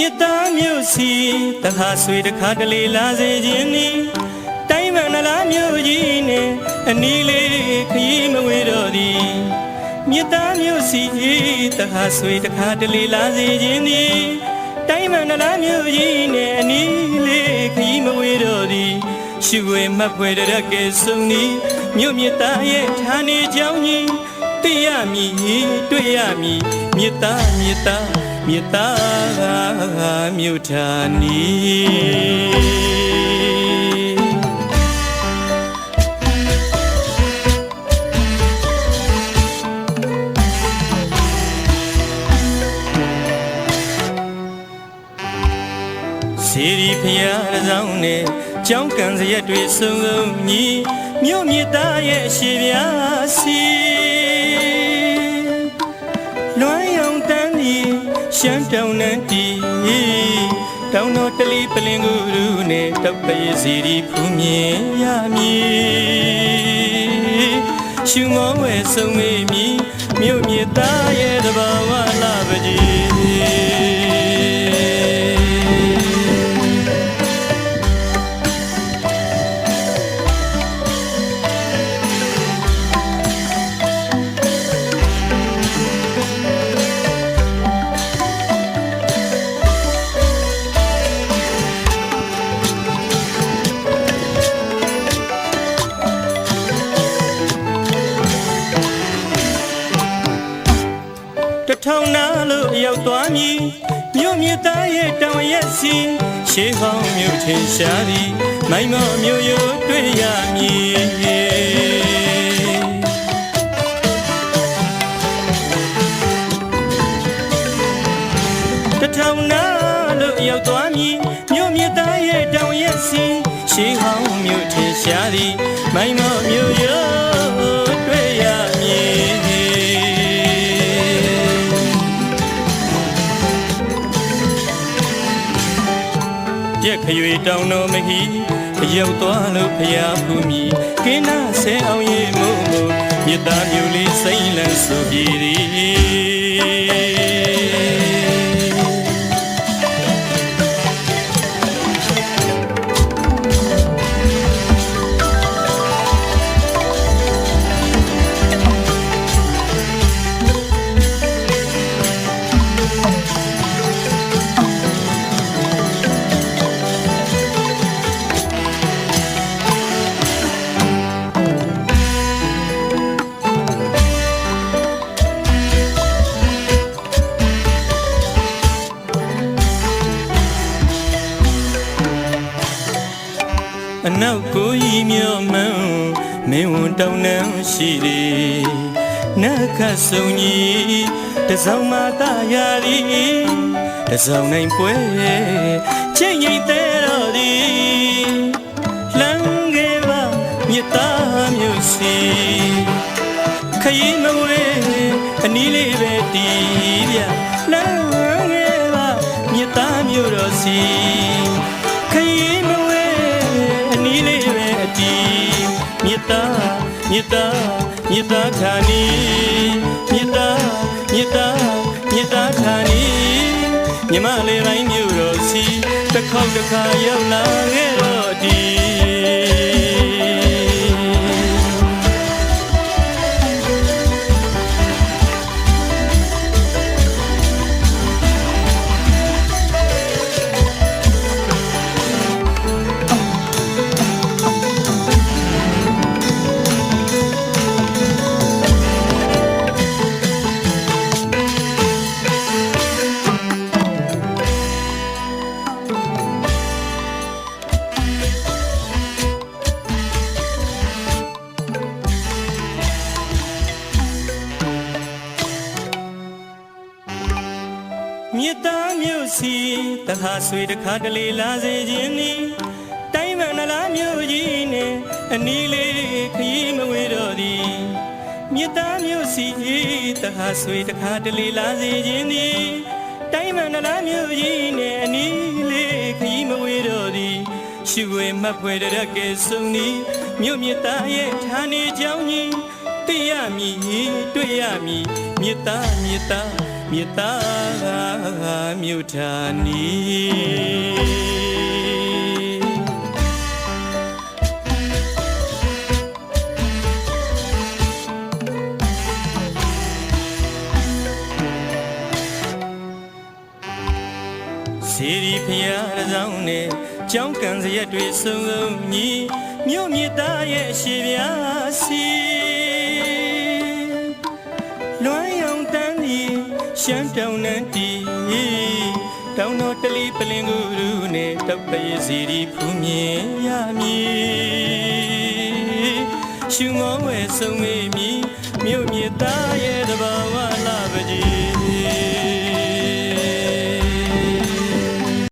မြစ်သားမြို့စီတခါဆွေတခါတလေလာစေခြင်းနီတိုင်းမန္တလားမြို့ကြီးနဲ့အနီးလေးခရီးမဝေတော့သည်မြစ်သားမြို့စီတခါဆွေတခါတလေလာစေခြင်းနီတိုင်းမန္တလားမြို့ကြီးနဲ့အနီးလေးခရီးမဝေတော့သည်ရှုဝေမှတ်ဖွယ်တရက်ကဲဆုံးနီမြို့မြစ်သားရဲ့ဌာနေကြောင်းကြီးသိရမည်တွေ့ရမည်မြစ်သားမြစ်သား မြေသားမြို့ဌာနီစီရီဖျားတစ်စောင်းနဲ့ကြောင်းကန်စရက်တွေစုံစုံညီမြို့မြေသားရဲ့ရှေပြားစီ ရှမ်းတောင်နန်းတီတောင်တော်တလီပလင်ကူရူနဲ့တောက်ပရဲ့စီရီဖူးမြင်ရမည်ရှုမောဝဲဆုံးမေးမည်မြို့မြေသားရဲ့ ထောင်နာလို့ရောက်သွားမည်မြို့မြေသားရဲ့တောင်ရက်စီရှေးဟောင်းမြို့ထင်ရှားသည်မိုင်းမော့မြို့ရိုးတွေ့ရမည်တထောင်နာလို့ရောက်သွားမည်မြို့မြေသားရဲ့တောင်ရက်စီရှေးဟောင်းမြို့ထင်ရှားသည်မိုင်းမော့မြို့ရိုး ပြက်ခရွေတောင်တော်မဟီရောက်သွားလို့ဖျားဖူးမိကင်းနာဆဲအောင်ရေးမို့မို့မြတ်သားမျိုးလေးစိမ့်လန်းဆိုပြေသည် နောက်ကိုကြီးမြော့မှန်းမင်းဝန်တောင်းနှံရှိသည်နတ်ခတ်ဆုံကြီးတစောင်းမသားရသည်တစောင်းနိုင်ပွဲချိန်ရိတ်တဲ့တော်သည်လမ်းခဲ့ပါမြတ်သားမျိုးစီခရီးမဝဲအနီးလေးပဲတီးပြလမ်းခဲ့ပါမြတ်သားမျိုးတော်စီ မြတ်သားမြတ်သားဌာနီမြတ်သားမြတ်သားမြတ်သားဌာနီမြမလေးတိုင်းမြို့တော်စီတစ်ခေါက်တစ်ခါရောက်လာခဲ့တော့ဒီ မြစ်သားမြို့စီတခါဆွေတခါတလေလာစေခြင်းနီတိုင်းမန္တလားမြို့ကြီးနဲ့အနီးလေးခရီးမဝေတော့သည်မြစ်သားမြို့စီတခါဆွေတခါတလေလာစေခြင်းနီတိုင်းမန္တလားမြို့ကြီးနဲ့အနီးလေးခရီးမဝေတော့သည်ရှုဝေမှတ်ဖွယ်တရက်ကဲဆုံးနီမြို့မြစ်သားရဲ့ဌာနေကြောင်းကြီးသိရမည်တွေ့ရမည်မြစ်သားမြစ်သား မြေသားမြို့ဌာနီစီရီဖျားတစ်စောင်းနဲ့ကြောင်းကန်စရက်တွေစုံစုံညီမြို့မြေသားရဲ့ရှေပြားစီ ရှမ်းတောင်နန်းတီတောင်တော်တလီပလင်ကူရူနဲ့တောက်ပရဲ့စီရီဖူးမြင်ရမည်ရှုမောဝဲဆုံးမေမီမြို့မြေသားရဲ့တဘာဝ